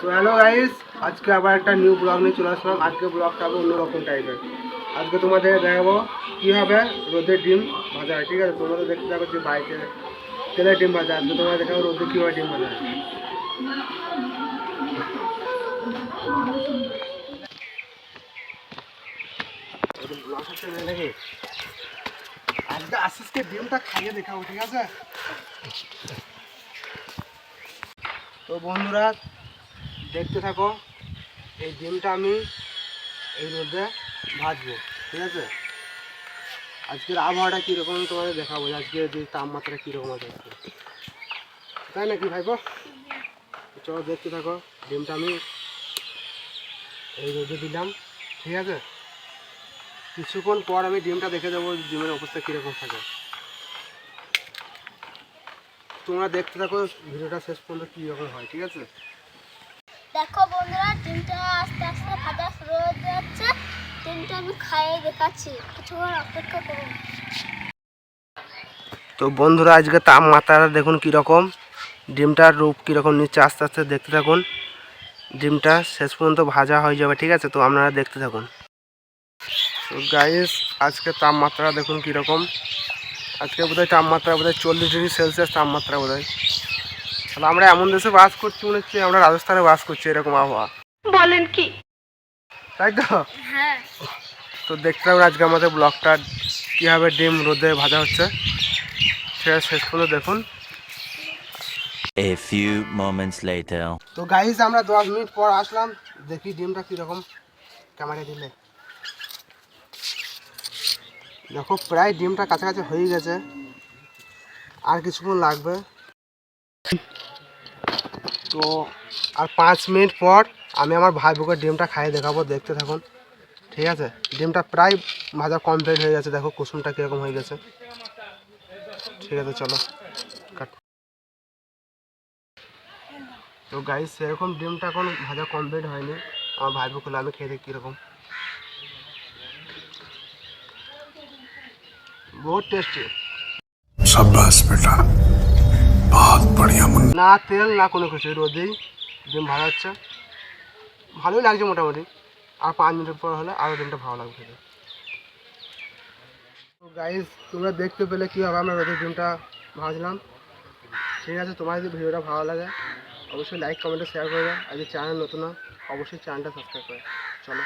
তো hello guys আজকে আবার একটা নিউ ব্লগ নিয়ে চলে আসলাম। আজকে ব্লগটা হবে অন্যরকম টাইপের আজকে তোমাদের দেখাবো কীভাবে রোদের ডিম ভাজা। হয় ঠিক আছে তোমাদের দেখতে থাকো যে বাড়িতে তেলের ডিম ভাজা। আজকে তোমাদের দেখাবো রোদে কীভাবে ডিম ভাজা হয়। ব্লগ হচ্ছে না নাকি আজকে আশিসকে ডিমটা খাইয়ে দেখাবো ঠিক আছে তো বন্ধুরা দেখতে থাকো, এই ডিমটা আমি এই রোদে ভাজবো, ঠিক আছে? আজকের আবহাওয়াটা কীরকম তোমাদের দেখাবো আজকে যে তাপমাত্রা কীরকম আছে তাই নাকি ভাইবো চলো দেখতে থাকো, ডিমটা আমি এই রোদে দিলাম, ঠিক আছে? কিছুক্ষণ পর আমি ডিমটা দেখে দেবো ডিমের অবস্থা কীরকম থাকে। তোমরা দেখতে থাকো, ভিডিওটা শেষ পর্যন্ত কীরকম হয়, ঠিক আছে? দেখো বন্ধুরা ডিমটা আস্তে আস্তে ভাজা শুরু হয়ে যাচ্ছে। ডিমটা আমি খাইয়ে দেখাচ্ছি। কিছুক্ষণ অপেক্ষা করুন। তো বন্ধুরা, আজকে তাপমাত্রাটা দেখুন কীরকম। ডিমটার রূপ কীরকম নিচ্ছে আস্তে আস্তে দেখতে থাকুন। ডিমটা শেষ পর্যন্ত ভাজা হয়ে যাবে, ঠিক আছে? তো আপনারা দেখতে থাকুন। তো গাইস আজকে তাপমাত্রা দেখুন কীরকম। আজকে বোধহয় তাপমাত্রা বোধহয় চল্লিশ ডিগ্রি সেলসিয়াস তাপমাত্রা বোধহয়। তাহলে আমরা এমন দেশে বাস করছি মনে হচ্ছে আমরা রাজস্থানে বাস করছি এরকম আবহাওয়া। বলেন কি? তাই তো? হ্যাঁ। তো দেখতে থাকুন আজকে আমাদের ব্লগটা কীভাবে ডিম রোদে ভাজা হচ্ছে। সেটা শেষ পর্যন্ত দেখুন। A few moments later. তো গাইজ আমরা দশ মিনিট পর আসলাম দেখি ডিমটা কীরকম। ক্যামেরা দিলে। দেখো প্রায় ডিমটা কাছাকাছি হয়ে গেছে। আর কিছুক্ষণ লাগবে। তো, আর পাঁচ মিনিট পর আমি আমার ভাই বোকে ডিমটা খাইয়ে দেখাবো, দেখতে থাকুন। ঠিক আছে? ডিমটা প্রায় ভাজা কমপ্লিট হয়ে গেছে, দেখো কুসুমটা কীরকম হয়ে গেছে। ঠিক আছে, চলো। কাট। তো গাইস সেরকম ডিমটা এখন ভাজা কমপ্লিট হয়নি। আমার ভাই বোকে আমি খেয়ে দেখি কীরকম। বহুত টেস্টি সাব্বাস, বেটা। স্বাদ পাড়ে এমন না তেল, না কোনো কিছু রোদেই ডিম ভালো হচ্ছে ভালোই লাগছে মোটামুটি। আর পাঁচ মিনিট পর হলে আরও ডিমটা ভালো লাগবে তো গাইজ তোমরা দেখতে পেলে কীভাবে আমরা রোদের ডিমটা ভাজলাম। ঠিক আছে, তোমার যদি ভিডিওটা ভালো লাগে, অবশ্যই লাইক কমেন্টে শেয়ার করবে। আর যদি চ্যানেল নতুন অবশ্যই চ্যানেলটা সাবস্ক্রাইব করে চলো।